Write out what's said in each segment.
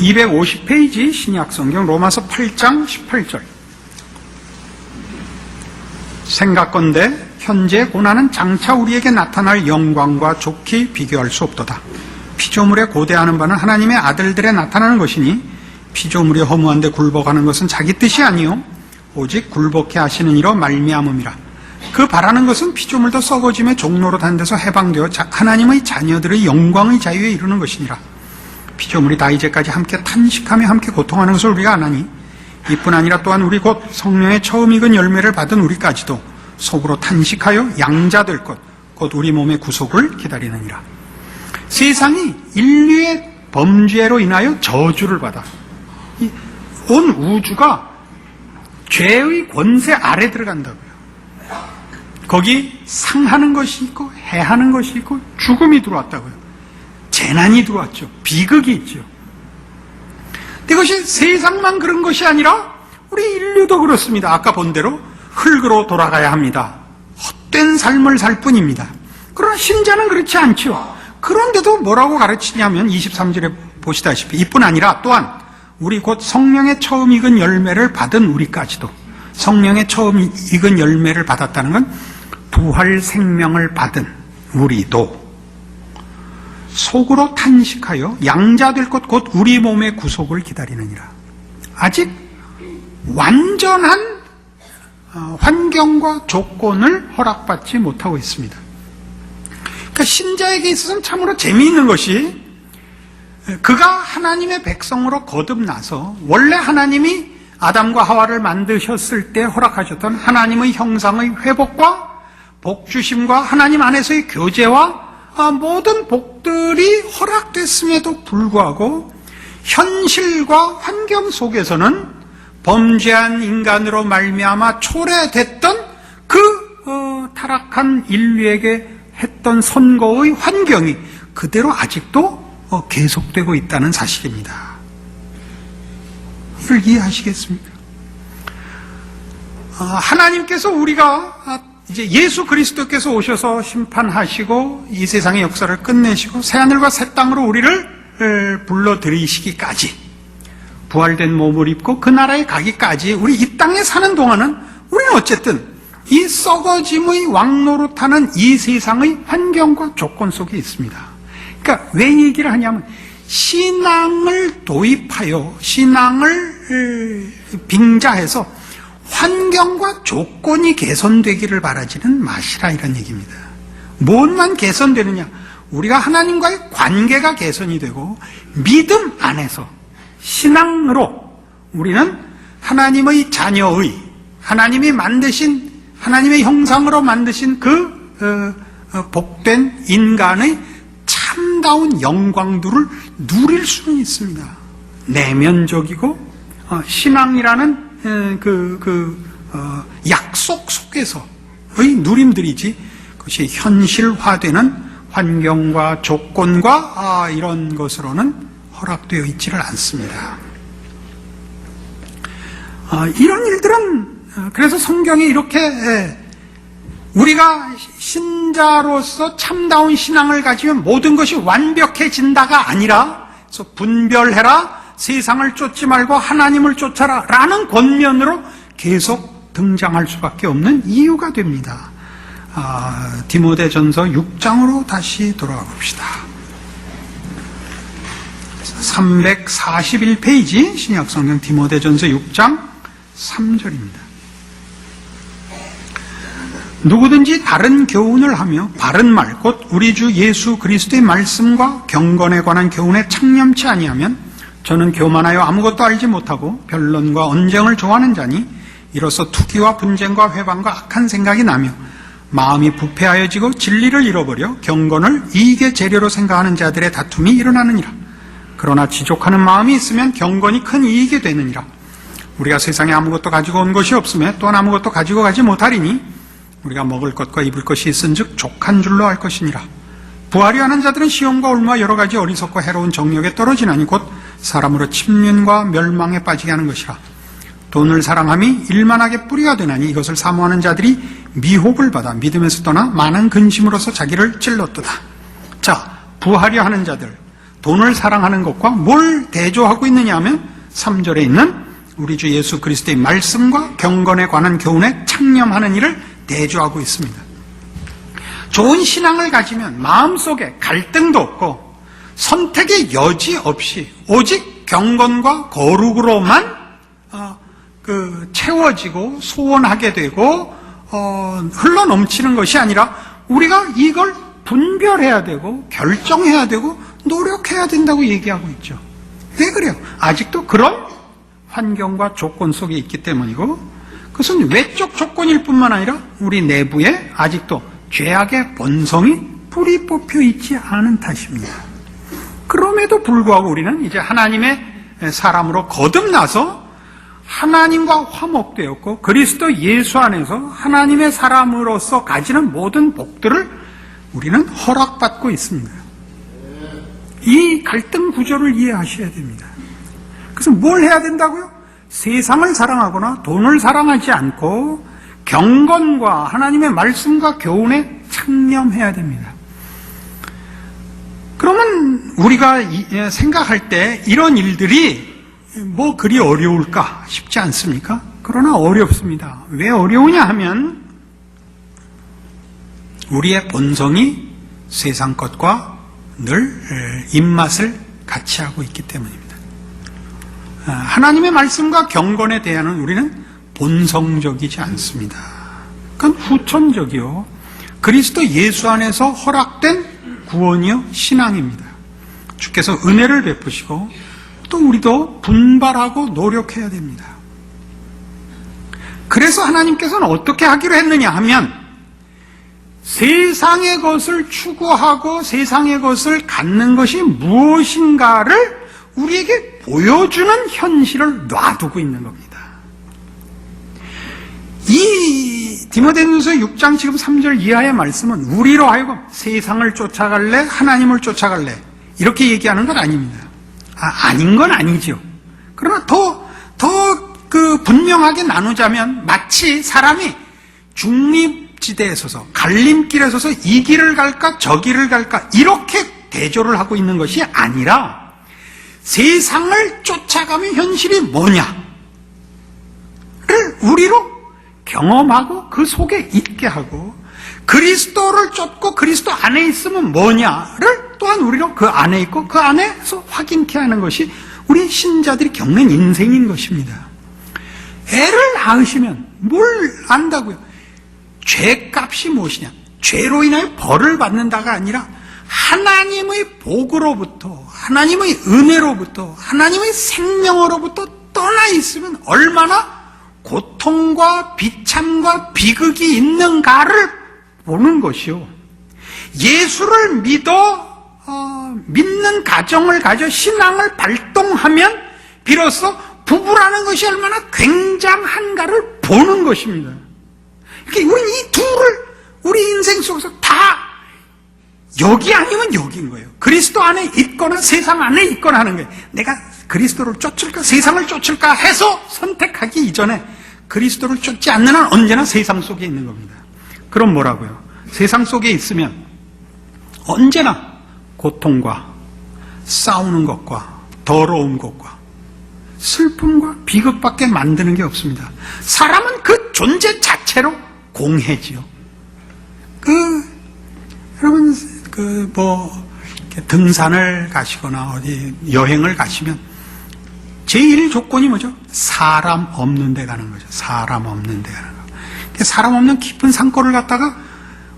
250페이지 신약성경 로마서 8장 18절. 생각건대 현재 고난은 장차 우리에게 나타날 영광과 좋게 비교할 수 없도다. 피조물에 고대하는 바는 하나님의 아들들에 나타나는 것이니 피조물이 허무한데 굴복하는 것은 자기 뜻이 아니요 오직 굴복해 하시는 이로 말미암음이라. 그 바라는 것은 피조물도 썩어짐의 종로로 단 데서 해방되어 자- 하나님의 자녀들의 영광의 자유에 이르는 것이니라. 피조물이 다 이제까지 함께 탄식하며 함께 고통하는 것을 우리가 아나니 이뿐 아니라 또한 우리 곧 성령의 처음 익은 열매를 받은 우리까지도 속으로 탄식하여 양자될 것, 곧 우리 몸의 구속을 기다리느니라. 세상이 인류의 범죄로 인하여 저주를 받아 이온 우주가 죄의 권세 아래 들어간다고요. 거기 상하는 것이 있고 해하는 것이 있고 죽음이 들어왔다고요. 재난이 들어왔죠. 비극이 있죠. 이것이 세상만 그런 것이 아니라 우리 인류도 그렇습니다. 아까 본 대로 흙으로 돌아가야 합니다. 헛된 삶을 살 뿐입니다. 그러나 신자는 그렇지 않죠. 그런데도 뭐라고 가르치냐면 23절에 보시다시피 이뿐 아니라 또한 우리 곧 성령의 처음 익은 열매를 받은 우리까지도 성령의 처음 익은 열매를 받았다는 건 부활 생명을 받은 우리도 속으로 탄식하여 양자 될 것 곧 우리 몸의 구속을 기다리느니라. 아직 완전한 어, 환경과 조건을 허락받지 못하고 있습니다. 그러니까 신자에게 있어서는 참으로 재미있는 것이 그가 하나님의 백성으로 거듭나서 원래 하나님이 아담과 하와를 만드셨을 때 허락하셨던 하나님의 형상의 회복과 복주심과 하나님 안에서의 교제와 아, 모든 복들이 허락됐음에도 불구하고 현실과 환경 속에서는 범죄한 인간으로 말미암아 초래됐던 그 어, 타락한 인류에게 했던 선거의 환경이 그대로 아직도 어, 계속되고 있다는 사실입니다. 이걸 이해하시겠습니까? 어, 하나님께서 우리가 아, 이제 예수 그리스도께서 오셔서 심판하시고 이 세상의 역사를 끝내시고 새하늘과 새 땅으로 우리를 에, 불러들이시기까지 부활된 몸을 입고 그 나라에 가기까지 우리 이 땅에 사는 동안은 우리는 어쨌든 이 썩어짐의 왕노릇하는 이 세상의 환경과 조건 속에 있습니다. 그러니까 왜 얘기를 하냐면 신앙을 도입하여 신앙을 에, 빙자해서 환경과 조건이 개선되기를 바라지는 마시라 이런 얘기입니다. 뭔만 개선되느냐? 우리가 하나님과의 관계가 개선이 되고 믿음 안에서 신앙으로 우리는 하나님의 자녀의 하나님이 만드신 하나님의 형상으로 만드신 그 어, 어, 복된 인간의 참다운 영광들을 누릴 수는 있습니다. 내면적이고 어, 신앙이라는 에, 그, 그 어, 약속 속에서의 누림들이지 그것이 현실화되는 환경과 조건과 아, 이런 것으로는 허락되어 있지를 않습니다. 아, 이런 일들은 어, 그래서 성경이 이렇게 에, 우리가 신자로서 참다운 신앙을 가지면 모든 것이 완벽해진다가 아니라 분별해라 세상을 쫓지 말고 하나님을 쫓아라 라는 권면으로 계속 등장할 수밖에 없는 이유가 됩니다. 아, 디모데전서 6장으로 다시 돌아가 봅시다. 341페이지 신약성경 디모데전서 6장 3절입니다. 누구든지 다른 교훈을 하며 바른 말, 곧 우리 주 예수 그리스도의 말씀과 경건에 관한 교훈에 창념치 아니하면 저는 교만하여 아무것도 알지 못하고 변론과 언쟁을 좋아하는 자니 이로써 투기와 분쟁과 회방과 악한 생각이 나며 마음이 부패하여지고 진리를 잃어버려 경건을 이익의 재료로 생각하는 자들의 다툼이 일어나느니라. 그러나 지족하는 마음이 있으면 경건이 큰 이익이 되느니라. 우리가 세상에 아무것도 가지고 온 것이 없음에 또한 아무것도 가지고 가지 못하리니 우리가 먹을 것과 입을 것이 있은즉 족한 줄로 알 것이니라. 부하려 하는 자들은 시험과 올무와 여러 가지 어리석고 해로운 정력에 떨어지나니 곧 사람으로 침륜과 멸망에 빠지게 하는 것이라. 돈을 사랑함이 일만하게 뿌리가 되나니 이것을 사모하는 자들이 미혹을 받아 믿음에서 떠나 많은 근심으로서 자기를 찔렀도다. 자, 부하려 하는 자들, 돈을 사랑하는 것과 뭘 대조하고 있느냐 하면 3절에 있는 우리 주 예수 그리스도의 말씀과 경건에 관한 교훈에 창념하는 일을 대조하고 있습니다. 좋은 신앙을 가지면 마음속에 갈등도 없고 선택의 여지 없이 오직 경건과 거룩으로만 어, 그 채워지고 소원하게 되고 어, 흘러 넘치는 것이 아니라 우리가 이걸 분별해야 되고 결정해야 되고 노력해야 된다고 얘기하고 있죠. 왜 그래요? 아직도 그런 환경과 조건 속에 있기 때문이고 그것은 외적 조건일 뿐만 아니라 우리 내부에 아직도 죄악의 본성이 뿌리 뽑혀 있지 않은 탓입니다. 그럼에도 불구하고 우리는 이제 하나님의 사람으로 거듭나서 하나님과 화목되었고 그리스도 예수 안에서 하나님의 사람으로서 가지는 모든 복들을 우리는 허락받고 있습니다. 이 갈등 구조를 이해하셔야 됩니다. 그래서 뭘 해야 된다고요? 세상을 사랑하거나 돈을 사랑하지 않고 경건과 하나님의 말씀과 교훈에 창념해야 됩니다. 우리가 이- 예, 생각할 때 이런 일들이 뭐 그리 어려울까 싶지 않습니까? 그러나 어렵습니다. 왜 어려우냐 하면 우리의 본성이 세상 것과 늘 에, 입맛을 같이 하고 있기 때문입니다. 아, 하나님의 말씀과 경건에 대한 우리는 본성적이지 않습니다. 그건 후천적이요. 그리스도 예수 안에서 허락된 구원이요 신앙입니다. 주께서 은혜를 베푸시고 또 우리도 분발하고 노력해야 됩니다. 그래서 하나님께서는 어떻게 하기로 했느냐 하면 세상의 것을 추구하고 세상의 것을 갖는 것이 무엇인가를 우리에게 보여주는 현실을 놔두고 있는 겁니다. 이 디모데전서 6장 지금 3절 이하의 말씀은 우리로 하여금 세상을 쫓아갈래 하나님을 쫓아갈래 이렇게 얘기하는 건 아닙니다. 아, 아닌 건 아니죠. 그러나 더 더 그 분명하게 나누자면 마치 사람이 중립지대에 서서 갈림길에 서서 이 길을 갈까 저 길을 갈까 이렇게 대조를 하고 있는 것이 아니라 세상을 쫓아가면 현실이 뭐냐를 우리로 경험하고 그 속에 있게 하고 그리스도를 쫓고 그리스도 안에 있으면 뭐냐를 또한 우리로 그 안에 있고 그 안에서 확인케 하는 것이 우리 신자들이 겪는 인생인 것입니다. 애를 낳으시면 뭘 안다고요? 죄값이 무엇이냐? 죄로 인하여 벌을 받는다가 아니라 하나님의 복으로부터 하나님의 은혜로부터 하나님의 생명으로부터 떠나 있으면 얼마나 고통과 비참과 비극이 있는가를 보는 것이요. 예수를 믿어 어, 믿는 가정을 가져 신앙을 발동하면 비로소 부부라는 것이 얼마나 굉장한가를 보는 것입니다. 그러니까 우리는 이 둘을 우리 인생 속에서 다 여기 아니면 여기인 거예요. 그리스도 안에 있거나 세상 안에 있거나 하는 거예요. 내가 그리스도를 쫓을까 세상을 쫓을까 해서 선택하기 이전에 그리스도를 쫓지 않는 한 언제나 세상 속에 있는 겁니다. 그럼 뭐라고요? 세상 속에 있으면 언제나 고통과 싸우는 것과 더러운 것과 슬픔과 비극밖에 만드는 게 없습니다. 사람은 그 존재 자체로 공해지요. 그 여러분 그 뭐 등산을 가시거나 어디 여행을 가시면 제일 조건이 뭐죠? 사람 없는 데 가는 거죠. 사람 없는 데 가는 거. 사람 없는 깊은 산골을 갔다가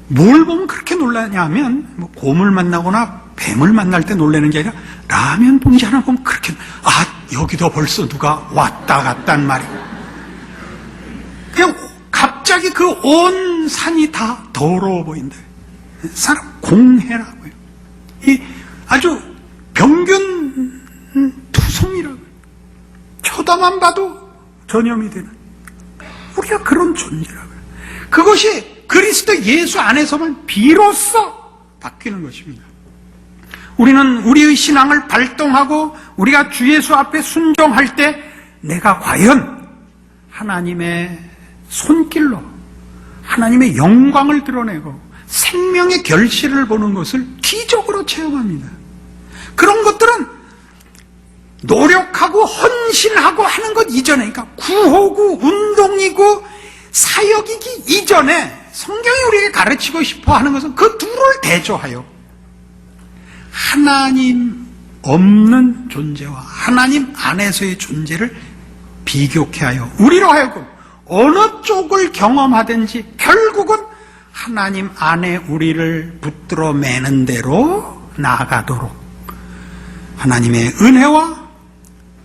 뭘 보면 그렇게 놀라냐 하면 뭐 곰을 만나거나 뱀을 만날 때 놀라는 게 아니라 라면 봉지 하나 보면 그렇게 아 여기도 벌써 누가 왔다 갔단 말이에요. 그냥 갑자기 그 온 산이 다 더러워 보인다. 사람 공해라고요. 이 아주 병균 투성이라고요. 쳐다만 봐도 전염이 되는 우리가 그런 존재라고요. 그것이 그리스도 예수 안에서만 비로소 바뀌는 것입니다. 우리는 우리의 신앙을 발동하고 우리가 주 예수 앞에 순종할 때 내가 과연 하나님의 손길로 하나님의 영광을 드러내고 생명의 결실을 보는 것을 기적으로 체험합니다. 그런 것들은 노력하고 헌신하고 하는 것 이전에, 그러니까 구호구, 운동이고 사역이기 이전에 성경이 우리에게 가르치고 싶어 하는 것은 그 둘을 대조하여 하나님 없는 존재와 하나님 안에서의 존재를 비교케 하여 우리로 하여금 어느 쪽을 경험하든지 결국은 하나님 안에 우리를 붙들어 매는 대로 나아가도록 하나님의 은혜와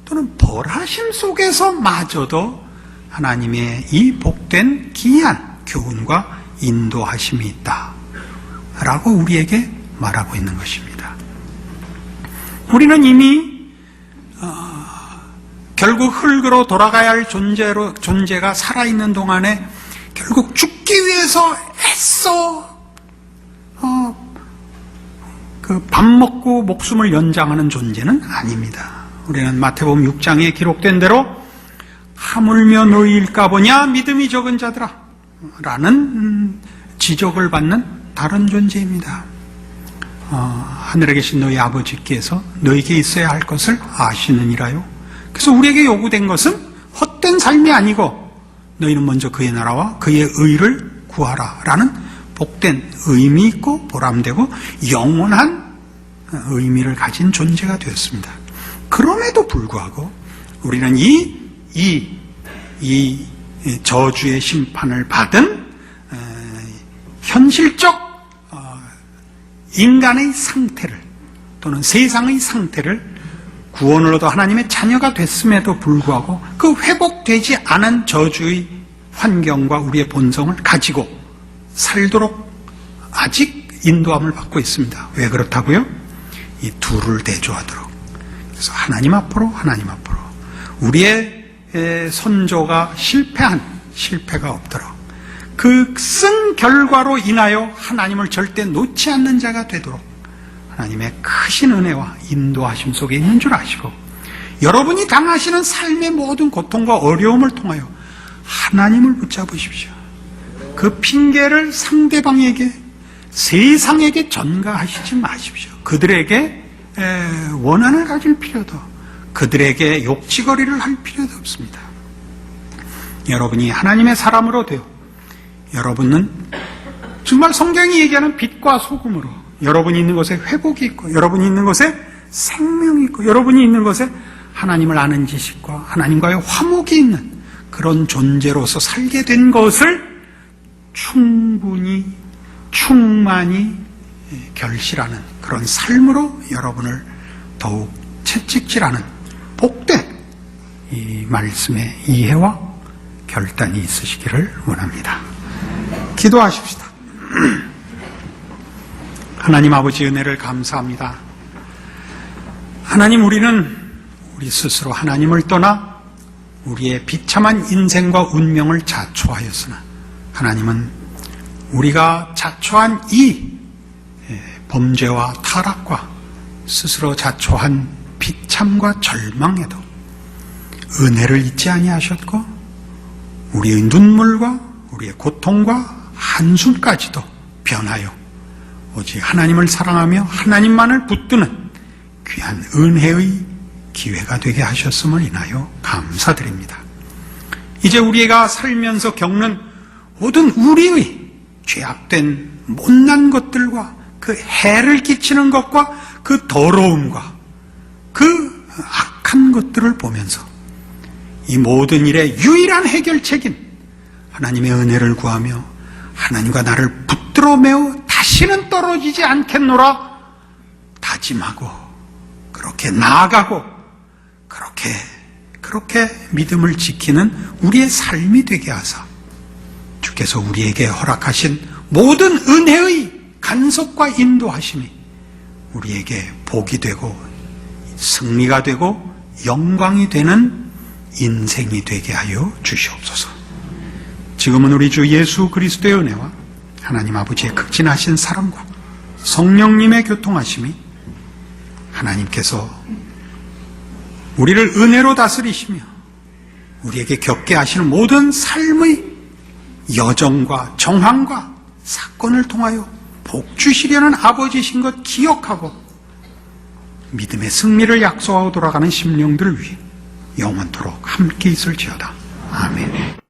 또는 벌하심 속에서 마저도 하나님의 이 복된 기이한 교훈과 인도하심이 있다. 라고 우리에게 말하고 있는 것입니다. 우리는 이미 어, 결국 흙으로 돌아가야 할 존재로 존재가 살아 있는 동안에 결국 죽기 위해서 애써 어, 그밥 먹고 목숨을 연장하는 존재는 아닙니다. 우리는 마태복음 6장에 기록된 대로 하물며 너희일까 보냐 믿음이 적은 자들아 라는 음, 지적을 받는 다른 존재입니다. 어, 하늘에 계신 너희 아버지께서 너희에게 있어야 할 것을 아시느니라요. 그래서 우리에게 요구된 것은 헛된 삶이 아니고 너희는 먼저 그의 나라와 그의 의를 구하라 라는 복된 의미 있고 보람되고 영원한 의미를 가진 존재가 되었습니다. 그럼에도 불구하고 우리는 이, 이, 이 저주의 심판을 받은 어, 현실적 어, 인간의 상태를 또는 세상의 상태를 얻어 하나님의 자녀가 됐음에도 불구하고 그 회복되지 않은 저주의 환경과 우리의 본성을 가지고 살도록 아직 인도함을 받고 있습니다. 왜 그렇다고요? 이 둘을 대조하도록. 그래서 하나님 앞으로 하나님 앞으로 우리의 선조가 실패한 실패가 없도록 그 쓴 결과로 인하여 하나님을 절대 놓지 않는 자가 되도록 하나님의 크신 은혜와 인도하심 속에 있는 줄 아시고 여러분이 당하시는 삶의 모든 고통과 어려움을 통하여 하나님을 붙잡으십시오. 그 핑계를 상대방에게 세상에게 전가하시지 마십시오. 그들에게 원한을 가질 필요도 그들에게 욕지거리를 할 필요도 없습니다. 여러분이 하나님의 사람으로 되어 여러분은 정말 성경이 얘기하는 빛과 소금으로 여러분이 있는 곳에 회복이 있고 여러분이 있는 곳에 생명이 있고 여러분이 있는 곳에 하나님을 아는 지식과 하나님과의 화목이 있는 그런 존재로서 살게 된 것을 충분히 충만히 결실하는 그런 삶으로 여러분을 더욱 채찍질하는 복된 이 말씀의 이해와 결단이 있으시기를 원합니다. 기도하십시다. 하나님 아버지 은혜를 감사합니다. 하나님 우리는 우리 스스로 하나님을 떠나 우리의 비참한 인생과 운명을 자초하였으나 하나님은 우리가 자초한 이 범죄와 타락과 스스로 자초한 비참과 절망에도 은혜를 잊지 아니하셨고 우리의 눈물과 우리의 고통과 한숨까지도 변하여 오직 하나님을 사랑하며 하나님만을 붙드는 귀한 은혜의 기회가 되게 하셨음을 인하여 감사드립니다. 이제 우리가 살면서 겪는 모든 우리의 죄악된 못난 것들과 그 해를 끼치는 것과 그 더러움과 그 악한 것들을 보면서 이 모든 일의 유일한 해결책인 하나님의 은혜를 구하며 하나님과 나를 붙들어 매우 다시는 떨어지지 않겠노라 다짐하고 그렇게 나아가고 그렇게 그렇게 믿음을 지키는 우리의 삶이 되게 하사 주께서 우리에게 허락하신 모든 은혜의 간섭과 인도하심이 우리에게 복이 되고 승리가 되고 영광이 되는 인생이 되게 하여 주시옵소서. 지금은 우리 주 예수 그리스도의 은혜와 하나님 아버지의 극진하신 사랑과 성령님의 교통하심이 하나님께서 우리를 은혜로 다스리시며 우리에게 겪게 하시는 모든 삶의 여정과 정황과 사건을 통하여 복 주시려는 아버지신 것 기억하고 믿음의 승리를 약속하고 돌아가는 심령들을 위해 영원토록 함께 있을지어다. 아멘.